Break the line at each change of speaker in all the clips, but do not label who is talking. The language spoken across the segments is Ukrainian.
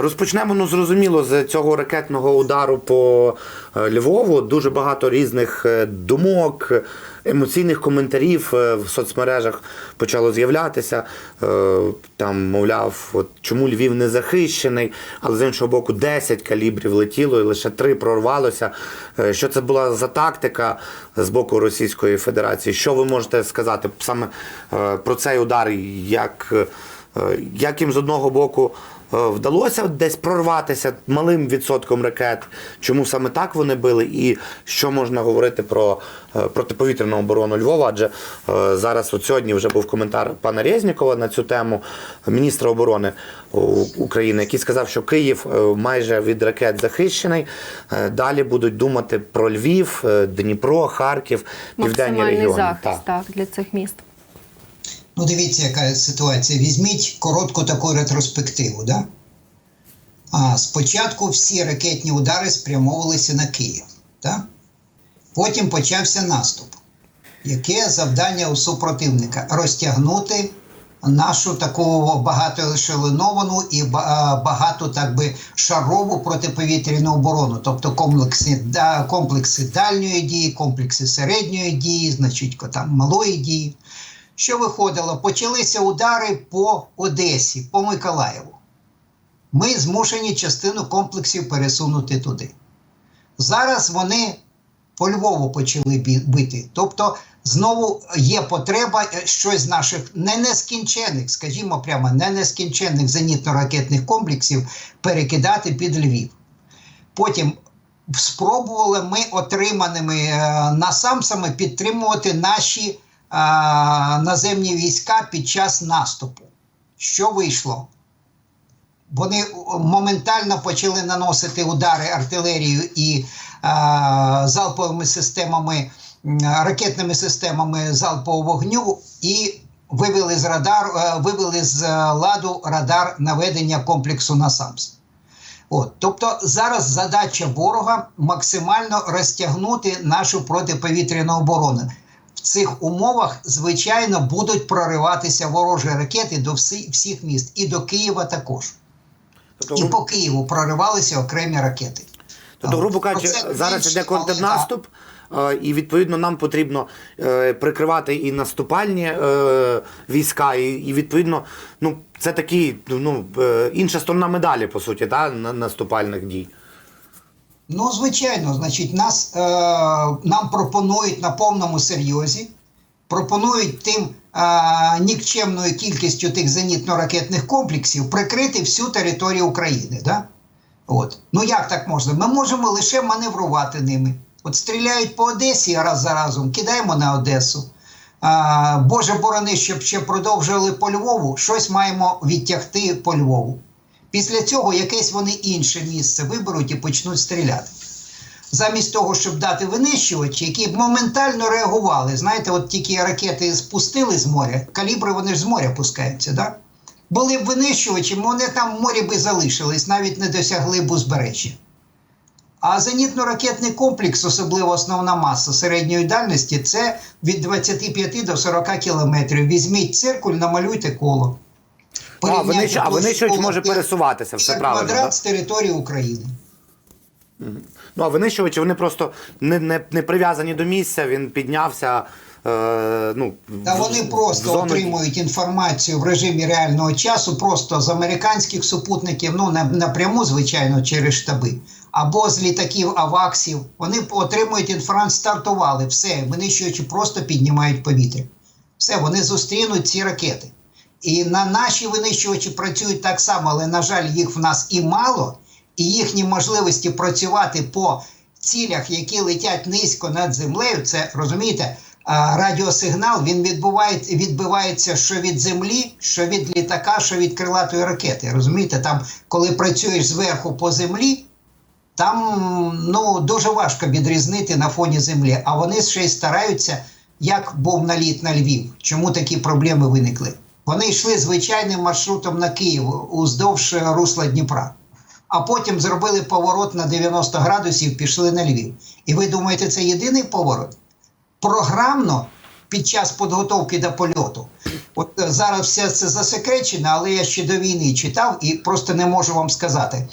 Розпочнемо, ну зрозуміло, з цього ракетного удару по е, Львову. Дуже багато різних е, думок, емоційних коментарів е, в соцмережах почало з'являтися. Там, мовляв, от, чому Львів не захищений, але з іншого боку, 10 калібрів летіло і лише 3 прорвалося. Що це була за тактика з боку Російської Федерації? Що ви можете сказати саме про цей удар? Як, як їм з одного боку вдалося десь прорватися малим відсотком ракет? Чому саме так вони били? І що можна говорити про е, протиповітряну оборону Львова? Адже е, зараз от сьогодні вже був коментар пана Резнікова на цю тему, міністра оборони України, який сказав, що Київ е, майже від ракет захищений. Е, Далі будуть думати про Львів, е, Дніпро, Харків, південні регіони.
захист так. для цих міст.
Ну, дивіться, яка ситуація. Візьміть коротку таку ретроспективу. Да? А, спочатку всі ракетні удари спрямовувалися на Київ. Да? Потім почався наступ. Яке завдання у супротивника? Розтягнути нашу таку багатоешелоновану і багато так би шарову протиповітряну оборону, тобто комплекси, да, комплекси дальньої дії, комплекси середньої дії, значить там малої дії. Що виходило? Почалися удари по Одесі, по Миколаєву. Ми змушені частину комплексів пересунути туди. Зараз вони по Львову почали бити. Тобто, знову є потреба е, щось з наших не нескінчених, скажімо прямо, не нескінчених зенітно-ракетних комплексів перекидати під Львів. Потім спробували ми отриманими е, насамсами підтримувати наші наземні війська під час наступу. Що вийшло? Вони моментально почали наносити удари артилерією і е, залповими системами, ракетними системами залпового вогню і вивели з радару, е, вивели з е, ладу радар наведення комплексу НАСАМС. От, тобто зараз задача ворога максимально розтягнути нашу протиповітряну оборону. Цих умовах, звичайно, будуть прориватися ворожі ракети до всі, всіх міст, і до Києва також.
Тобто,
І по Києву проривалися окремі ракети.
Тобто, грубо кажучи, зараз іде контрнаступ, е, і відповідно нам потрібно е, прикривати і наступальні е, війська, і, і відповідно, ну це такі, ну інша сторона медалі, по суті, на- наступальних дій.
Ну, звичайно, значить, нас, е, нам пропонують на повному серйозі, пропонують тим е, нікчемною кількістю тих зенітно-ракетних комплексів прикрити всю територію України. Да? От. Ну як так можна? Ми можемо лише маневрувати ними. От стріляють по Одесі раз за разом, кидаємо на Одесу. А, Боже борони, щоб ще продовжували по Львову, щось маємо відтягти по Львову. Після цього якесь вони інше місце виберуть і почнуть стріляти. Замість того, щоб дати винищувачі, які б моментально реагували. Знаєте, от тільки ракети спустили з моря, калібри вони ж з моря пускаються, да? Були б винищувачі, вони там в морі би залишились, навіть не досягли б узбережжя. А зенітно-ракетний комплекс, особливо основна маса середньої дальності, це від 25 до 40 кілометрів. Візьміть циркуль, намалюйте коло.
А,
Порівняйте
а винищувач може пересуватися, все правильно.
квадрат з території України.
Ну а винищувачі вони просто не, не, не прив'язані до місця, він піднявся. Е, ну,
Та вони просто
зону-
отримують інформацію в режимі реального часу, просто з американських супутників, ну напряму, звичайно, через штаби, або з літаків аваксів. Вони отримують інформацію, стартували, все, винищуючи, просто піднімають повітря. Все, вони зустрінуть ці ракети. І на наші винищувачі працюють так само, але, на жаль, їх в нас і мало, і їхні можливості працювати по цілях, які летять низько над землею, це розумієте, радіосигнал він відбувається, відбивається що від землі, що від літака, що від крилатої ракети. Розумієте, там, коли працюєш зверху по землі, там ну, дуже важко відрізнити на фоні землі. А вони ще й стараються, як був наліт на Львів. Чому такі проблеми виникли? Вони йшли звичайним маршрутом на Київ уздовж е, русла Дніпра. А потім зробили поворот на 90 градусів, пішли на Львів. І ви думаєте, це єдиний поворот? Програмно під час підготовки до польоту. От е, зараз все це засекречено, але я ще до війни читав і просто не можу вам сказати.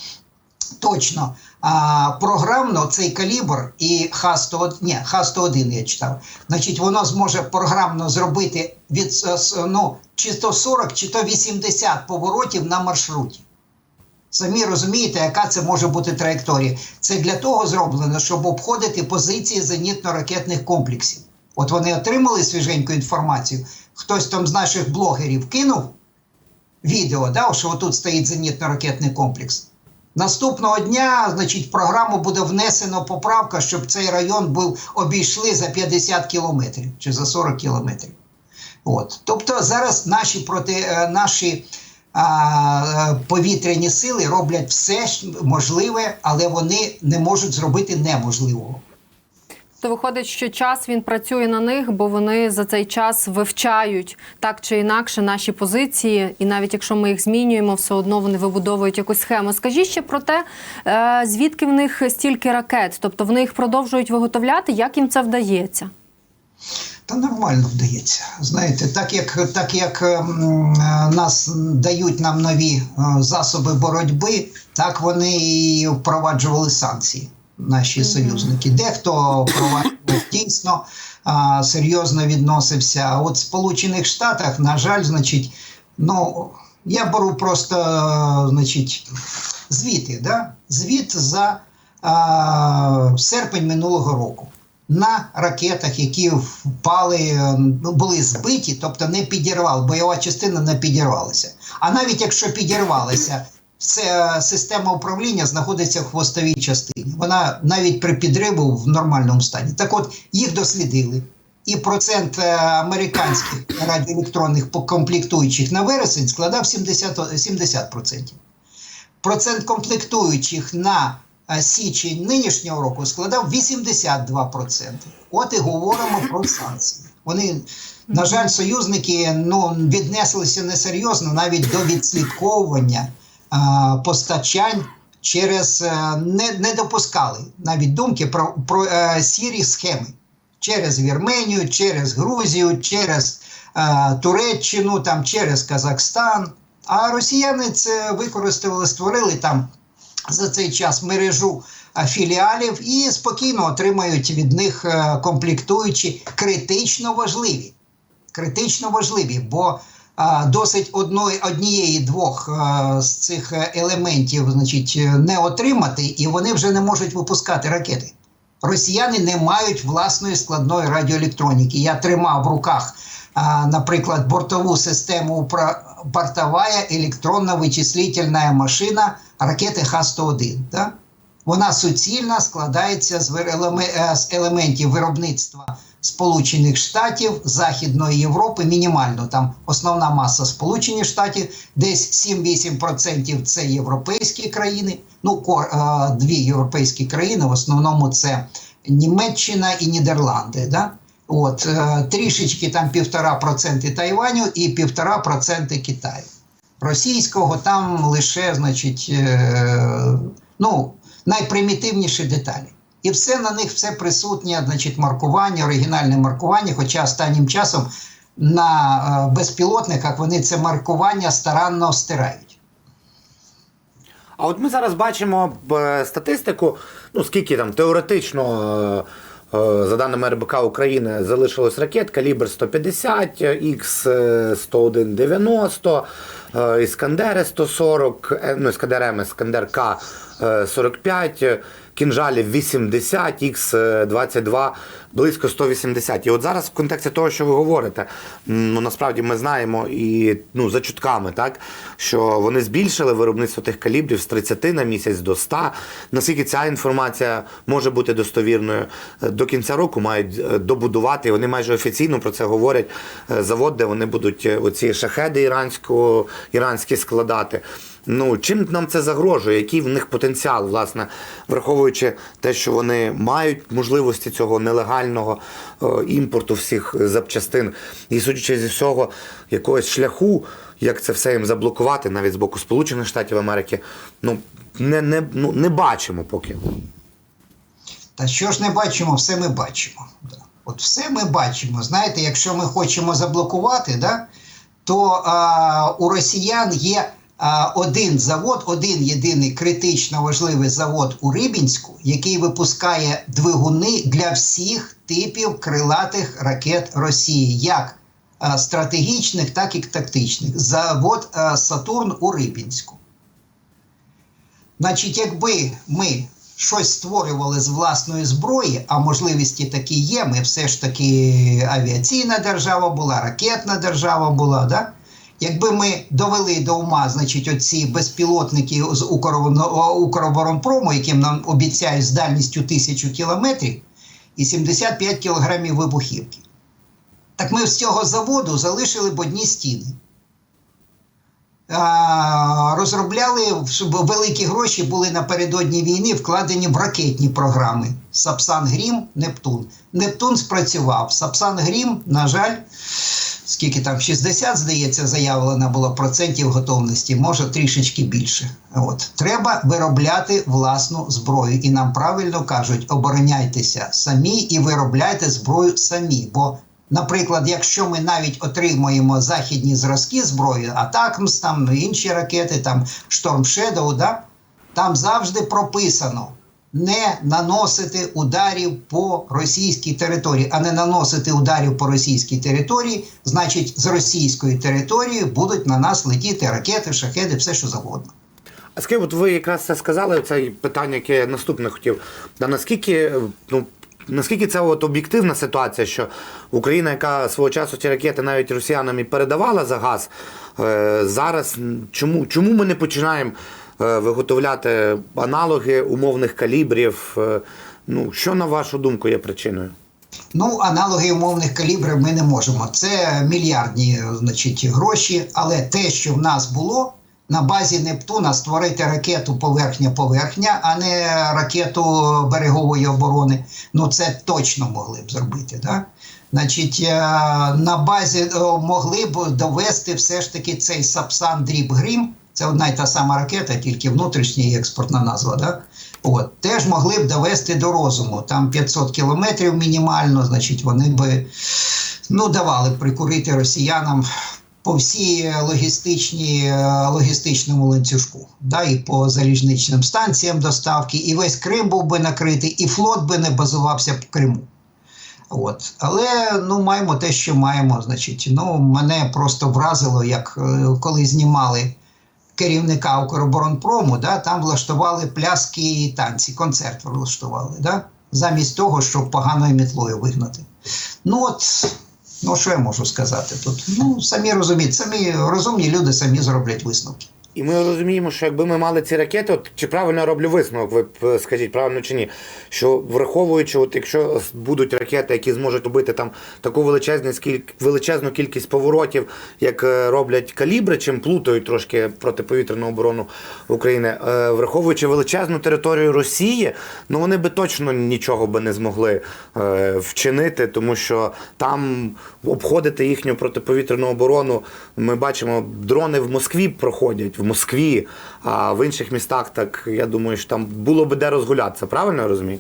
Точно, а, програмно цей калібр і Х-101, ні, Х-101 я читав. Значить, воно зможе програмно зробити від е, ну, чи то 40, чи то 80 поворотів на маршруті. Самі розумієте, яка це може бути траєкторія. Це для того зроблено, щоб обходити позиції зенітно-ракетних комплексів. От вони отримали свіженьку інформацію. Хтось там з наших блогерів кинув відео, да, що отут стоїть зенітно-ракетний комплекс. Наступного дня, значить, в програму буде внесено поправка, щоб цей район був обійшли за 50 кілометрів чи за 40 кілометрів. От. Тобто зараз наші проти е, наші а, е, повітряні сили роблять все можливе, але вони не можуть зробити неможливого.
То виходить, що час він працює на них, бо вони за цей час вивчають так чи інакше наші позиції, і навіть якщо ми їх змінюємо, все одно вони вибудовують якусь схему. Скажіть ще про те, е, звідки в них стільки ракет, тобто вони їх продовжують виготовляти, як їм це вдається?
Та нормально вдається. Знаєте, так як, так як ем, е, нас дають нам нові е, засоби боротьби, так вони і впроваджували санкції, наші союзники. Дехто впроваджував дійсно а, серйозно відносився. А от в Сполучених Штатах, на жаль, значить, ну я беру просто, значить, звіти, да? звіт за а, серпень минулого року на ракетах, які впали, ну, були збиті, тобто не підірвали, бойова частина не підірвалася. А навіть якщо підірвалася, це система управління знаходиться в хвостовій частині. Вона навіть при підриву в нормальному стані. Так от їх дослідили. І процент е, американських радіоелектронних комплектуючих на вересень складав 70, 70%. Процент комплектуючих на е, січень нинішнього року складав 82%. От і говоримо про санкції. Вони, на жаль, союзники ну, віднеслися несерйозно навіть до відслідковування постачань через е, не, не допускали навіть думки про, про е, сірі схеми через Вірменію, через Грузію, через е, Туреччину, там, через Казахстан. А росіяни це використовували, створили там за цей час мережу е, філіалів і спокійно отримають від них е, комплектуючі критично важливі. Критично важливі, бо досить одної, однієї двох а, з цих е, елементів значить, е, не отримати, і вони вже не можуть випускати ракети. Росіяни не мають власної складної радіоелектроніки. Я тримав в руках, а, наприклад, бортову систему бортовая електронна вичислительна машина ракети Х-101. Да? Вона суцільна складається з, е, з елементів виробництва Сполучених Штатів, Західної Європи, мінімально там основна маса Сполучених Штатів, десь 7-8% це європейські країни. Ну, е, дві європейські країни, в основному це Німеччина і Нідерланди. Да? От, е, трішечки там 1,5% Тайваню і 1,5% Китаю. Російського там лише, значить, е, ну, найпримітивніші деталі. І все на них все присутнє, значить, маркування, оригінальне маркування. Хоча останнім часом на е, безпілотниках вони це маркування старанно стирають.
А от ми зараз бачимо е, статистику, ну скільки там теоретично, е, за даними РБК України, залишилось ракет калібр 150, Х 101 90, е, Іскандери 140, е, ну Іскандер М, Іскандер К е, 45, кінжалів 80, Х 22, близько 180. І от зараз в контексті того, що ви говорите, ну насправді ми знаємо і ну за чутками, так що вони збільшили виробництво тих калібрів з 30 на місяць до 100. Наскільки ця інформація може бути достовірною Е, до кінця року мають е, добудувати. Вони майже офіційно про це говорять. е, Завод, де вони будуть оці шахеди іранського іранські складати. Ну чим нам це загрожує? Який в них потенціал, власне, враховуючи те, що вони мають можливості цього нелегального е, імпорту всіх запчастин, і судячи зі всього, якогось шляху, як це все їм заблокувати, навіть з боку Сполучених Штатів Америки, ну не, не, ну, не бачимо поки.
Та що ж не бачимо, все ми бачимо. От все ми бачимо. Знаєте, якщо ми хочемо заблокувати, да, то а, у росіян є один завод, один єдиний критично важливий завод у Рибінську, який випускає двигуни для всіх типів крилатих ракет Росії, як стратегічних, так і тактичних. Завод Сатурн у Рибінську. Значить, якби ми щось створювали з власної зброї, а можливості такі є, ми все ж таки авіаційна держава була, ракетна держава була, да? Якби ми довели до ума, значить, оці безпілотники з Укроборонпрому, яким нам обіцяють з дальністю тисячу кілометрів і 75 кілограмів вибухівки. Так ми з цього заводу залишили б одні стіни. Розробляли великі гроші були напередодні війни вкладені в ракетні програми Сапсан Грім, Нептун. Нептун спрацював. Сапсан Грім, на жаль, скільки там 60, здається, заявлено було процентів готовності, може трішечки більше. От треба виробляти власну зброю. І нам правильно кажуть: обороняйтеся самі і виробляйте зброю самі. Бо Наприклад, якщо ми навіть отримуємо західні зразки зброї, Атакмс, там інші ракети, там Storm Shadow, да, там завжди прописано не наносити ударів по російській території, а не наносити ударів по російській території, значить, з російської території будуть на нас летіти ракети, шахеди, все що завгодно.
А скажіть, от ви якраз це сказали, це питання, яке я наступне хотів. Да наскільки, ну, наскільки це от об'єктивна ситуація, що Україна, яка свого часу ці ракети навіть росіянам і передавала за газ, е, зараз чому, чому ми не починаємо виготовляти аналоги умовних калібрів? Е, ну, що на вашу думку є причиною?
Ну, аналоги умовних калібрів ми не можемо. Це мільярдні значить, гроші, але те, що в нас було на базі Нептуна створити ракету поверхня-поверхня, а не ракету берегової оборони, ну це точно могли б зробити. Да? Значить, е, на базі е, могли б довести все ж таки цей Сапсан Дріб Грім. Це одна й та сама ракета, тільки внутрішня і експортна назва. Да? От, теж могли б довести до розуму. Там 500 кілометрів мінімально, значить, вони би ну, давали б прикурити росіянам по всій е, логістичному ланцюжку, да, і по залізничним станціям доставки, і весь Крим був би накритий, і флот би не базувався в Криму. От. Але ну, маємо те, що маємо. Значить, ну, мене просто вразило, як е, коли знімали керівника Укроборонпрому, да, там влаштували пляски і танці, концерт влаштували, да, замість того, щоб поганою мітлою вигнати. Ну от, ну що я можу сказати тут? Ну, самі розуміють, самі розумні люди самі зроблять висновки.
І ми розуміємо, що якби ми мали ці ракети, от, чи правильно я роблю висновок, ви е, скажіть, правильно чи ні? Що враховуючи, от якщо будуть ракети, які зможуть робити там таку величезну, скільки, величезну кількість поворотів, як е, роблять калібри, чим плутають трошки протиповітряну оборону України, е, враховуючи величезну територію Росії, ну вони би точно нічого би не змогли вчинити, тому що там обходити їхню протиповітряну оборону. Ми бачимо, дрони в Москві проходять, в Москві, а в інших містах, так я думаю, що там було би де розгулятися. Правильно я розумію?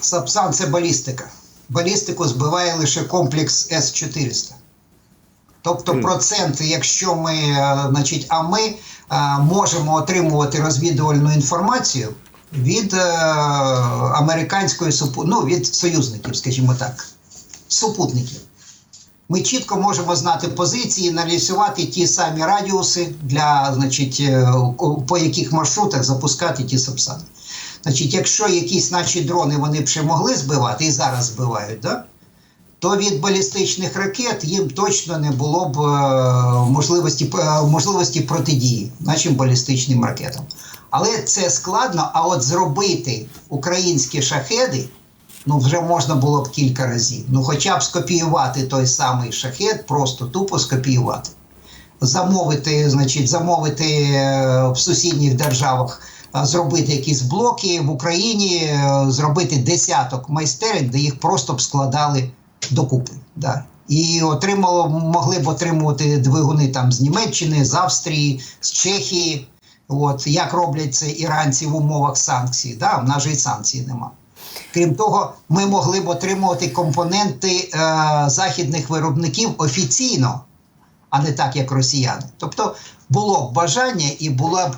Сапсан це балістика. Балістику збиває лише комплекс С-400. Тобто проценти, якщо ми, е, значить, а ми е, можемо отримувати розвідувальну інформацію від е, американської ну, від союзників, скажімо так, супутників. Ми чітко можемо знати позиції, аналізувати ті самі радіуси для, значить, е, по яких маршрутах запускати ті сапсани. Значить, якщо якісь наші дрони вони б ще могли збивати і зараз збивають, да? то від балістичних ракет їм точно не було б е, можливості, е, можливості протидії нашим балістичним ракетам. Але це складно, а от зробити українські шахеди ну вже можна було б кілька разів. Ну, хоча б скопіювати той самий шахет, просто тупо скопіювати. Замовити, значить, замовити е, в сусідніх державах, е, зробити якісь блоки в Україні, е, зробити десяток майстерень, де їх просто б складали докупи. Да. І отримало, могли б отримувати двигуни там з Німеччини, з Австрії, з Чехії. От як роблять це іранці в умовах санкцій. Да? В нас же і санкцій нема. Крім того, ми могли б отримувати компоненти е, західних виробників офіційно, а не так, як росіяни. Тобто було б бажання і була б,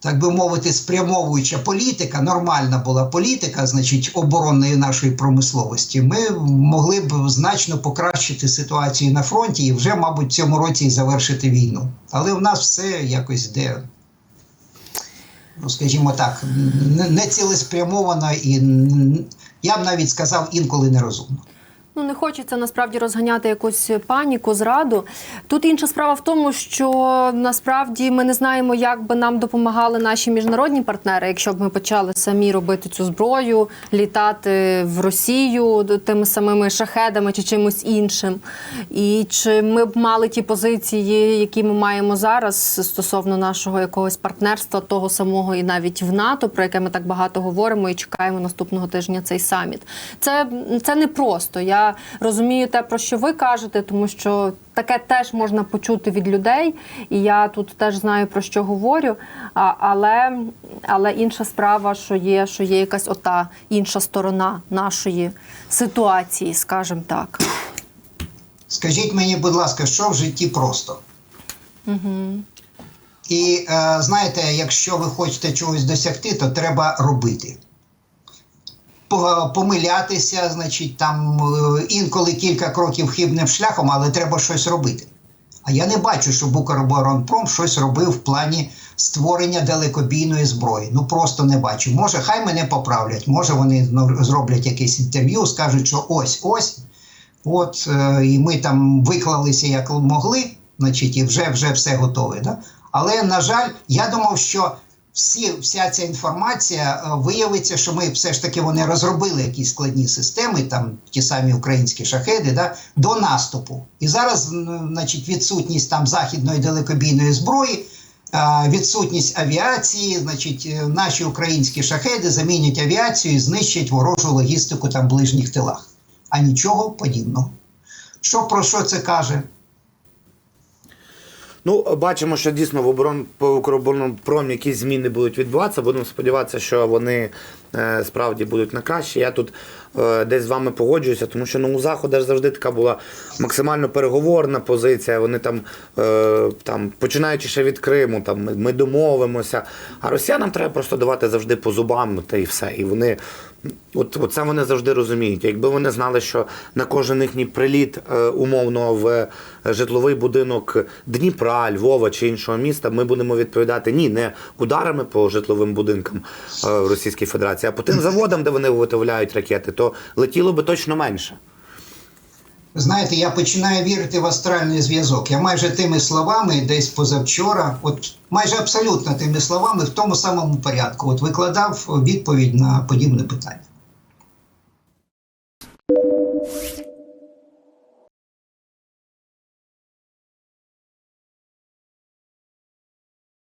так би мовити, спрямовуюча політика, нормальна була політика, значить, оборонної нашої промисловості. Ми могли б значно покращити ситуацію на фронті і вже, мабуть, в цьому році завершити війну. Але в нас все якось йде. Ну, скажімо так, не- не цілеспрямовано і я б навіть сказав інколи нерозумно.
Ну, не хочеться насправді розганяти якусь паніку, зраду. Тут інша справа в тому, що насправді ми не знаємо, як би нам допомагали наші міжнародні партнери, якщо б ми почали самі робити цю зброю, літати в Росію тими самими шахедами чи чимось іншим. І чи ми б мали ті позиції, які ми маємо зараз стосовно нашого якогось партнерства, того самого і навіть в НАТО, про яке ми так багато говоримо і чекаємо наступного тижня цей саміт. Це, це не просто. Я розумію те, про що ви кажете, тому що таке теж можна почути від людей, і я тут теж знаю про що говорю. А, але, але інша справа, що є, що є якась ота інша сторона нашої ситуації, скажімо так.
Скажіть мені, будь ласка, що в житті просто? І е, знаєте, якщо ви хочете чогось досягти, то треба робити. По- Помилятися, значить, там е, інколи кілька кроків хибним шляхом, але треба щось робити. А я не бачу, щоб Укроборонпром щось робив в плані створення далекобійної зброї. Ну просто не бачу. Може, хай мене поправлять, може вони зроблять якесь інтерв'ю, скажуть, що ось ось. От е, і ми там виклалися як могли, значить, і вже вже все готове. Да? Але на жаль, я думав, що всі, вся ця інформація е, виявиться, що ми все ж таки вони розробили якісь складні системи, там ті самі українські шахеди, да, до наступу. І зараз, значить, відсутність там західної далекобійної зброї. Відсутність авіації, значить, е, наші українські шахеди замінять авіацію і знищать ворожу логістику там в ближніх тилах а нічого подібного. Що про що це каже?
Ну, бачимо, що дійсно в оборон по Укроборонпромі якісь зміни будуть відбуватися. Будемо сподіватися, що вони е, справді будуть на краще. Я тут е, десь з вами погоджуюся, тому що ну, у Заходу завжди така була максимально переговорна позиція. Вони там, е, там починаючи ще від Криму, там ми домовимося. А росіянам треба просто давати завжди по зубам, та і все. І вони От, от це вони завжди розуміють. Якби вони знали, що на кожен їхній приліт е, умовно в е, житловий будинок Дніпра, Львова чи іншого міста, ми будемо відповідати ні, не ударами по житловим будинкам е, в Російській Федерації, а по тим заводам, де вони виготовляють ракети, то летіло би точно менше.
Знаєте, я починаю вірити в астральний зв'язок. Я майже тими словами, десь позавчора, от майже абсолютно тими словами, в тому самому порядку, от викладав відповідь на подібне питання.